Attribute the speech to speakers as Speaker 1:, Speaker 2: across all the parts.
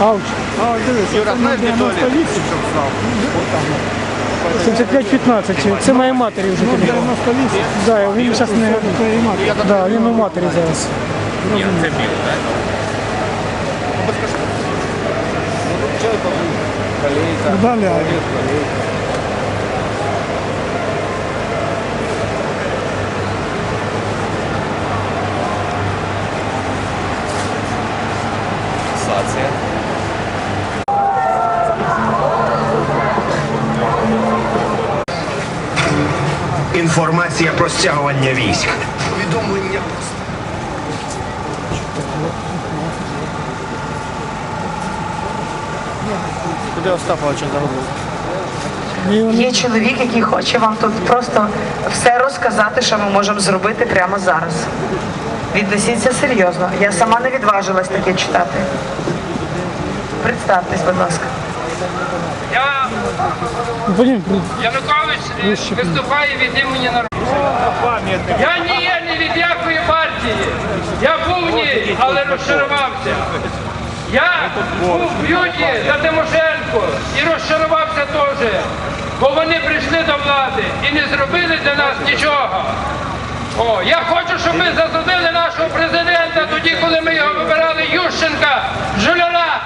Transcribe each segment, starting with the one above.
Speaker 1: Ауч.
Speaker 2: А, дивись,
Speaker 3: Юра, знаєш, де туалет?
Speaker 2: 98, щоб знав.
Speaker 1: 75-15. Це моєї матері вже
Speaker 2: Ну,
Speaker 1: телефон.
Speaker 2: 98.
Speaker 1: Да, він зараз не...
Speaker 2: Твоєї матері.
Speaker 1: Да, він у матері зараз.
Speaker 3: Ні, це біл, так?
Speaker 2: Вдаляє.
Speaker 3: Фіксація.
Speaker 4: Інформація про стягування військ. Повідомлення про
Speaker 3: Куди Остаповича загубив?
Speaker 5: Є чоловік, який хоче вам тут просто все розказати, що ми можемо зробити прямо зараз. Віднесіться серйозно. Я сама не відважилась таке читати. Представтесь, будь ласка.
Speaker 6: Я Янукович е, виступає від імені народу. Я ні є ні від якої партії. Я був в ній, але розчарувався. Я був в б'юті за Тимошенко і розчарувався теж. Бо вони прийшли до влади і не зробили для нас нічого. О, я хочу, щоб ми засадили нашого президента тоді, коли ми його вибирали Ющенка, Жуляна.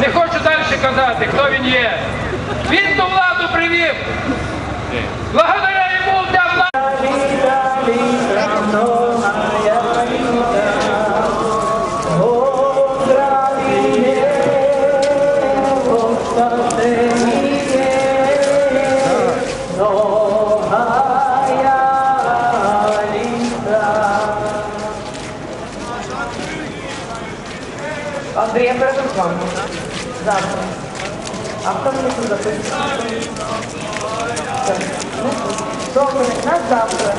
Speaker 6: Не хочу далі казати, хто він є. Він ту владу привів. Благодаря
Speaker 5: Завтра. А хто мені тут записує? Все. Ну, Добре, на завтра.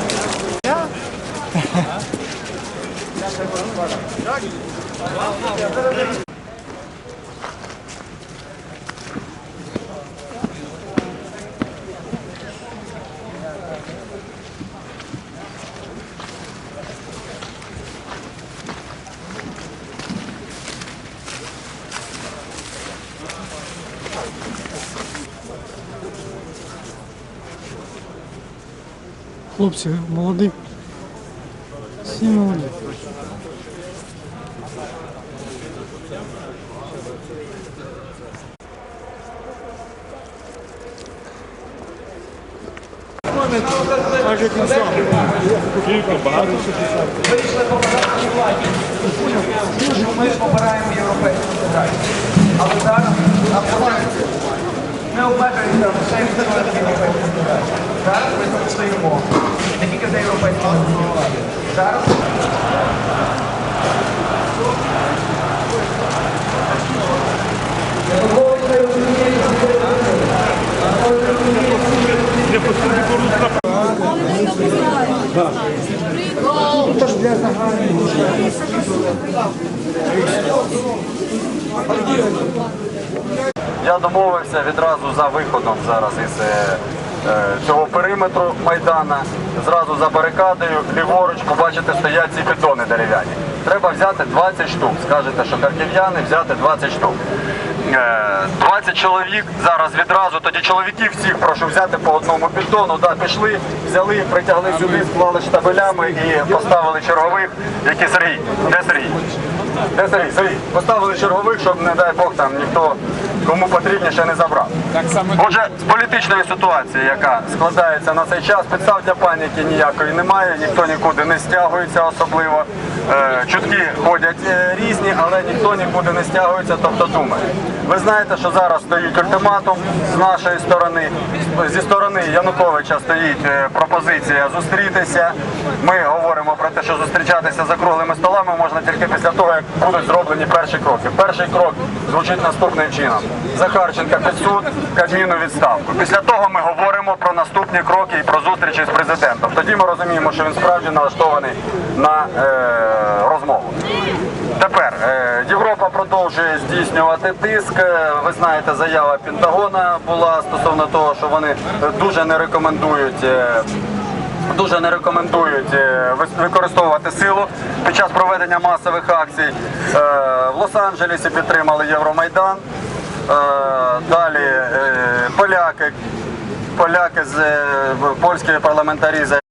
Speaker 1: Хлопці молоді. Всі молоді.
Speaker 2: Каже він сам.
Speaker 7: Ми обираємо європейську інтеграцію. Але зараз абсолютно ми обмежуємося лише від європейської інтеграції. Зараз ми тут стоїмо. Не тільки за європейську інтеграцію. Зараз
Speaker 8: Я домовився відразу за виходом зараз із е, е, цього периметру Майдана. Зразу за барикадою, ліворуч, побачите, стоять ці піддони дерев'яні. Треба взяти 20 штук. Скажете, що харків'яни взяти 20 штук. Е, 20 чоловік зараз відразу, тоді чоловіків всіх прошу взяти по одному піддону. Да, пішли, взяли, притягли сюди, склали штабелями і поставили чергових. Які Сергій? Де Сергій? Де Сергій? Сергій, поставили чергових, щоб, не дай Бог, там ніхто кому потрібніше не забрав. Отже, з політичної ситуації, яка складається на цей час, підстав для паніки ніякої немає, ніхто нікуди не стягується особливо. Е, Чутки ходять е, різні, але ніхто нікуди не стягується, тобто думає. Ви знаєте, що зараз стоїть ультиматум з нашої сторони. Зі сторони Януковича стоїть е, пропозиція зустрітися. Ми говоримо про те, що зустрічатися за круглими столами можна тільки після того, як будуть зроблені перші кроки. Перший крок звучить наступним чином: Захарченка під суд, Кабміну відставку. Після того ми говоримо про наступні кроки і про зустрічі з президентом. Тоді ми розуміємо, що він справді налаштований на е, розмову. Тепер е, Європа продовжує здійснювати тиск. Е, Ви знаєте, заява Пентагона була стосовно того, що вони дуже не рекомендують. е, дуже не рекомендують е, використовувати силу під час проведення масових акцій. Е, В Лос-Анджелесі підтримали Євромайдан. Е, Далі е, поляки, поляки з е, польські парламентарі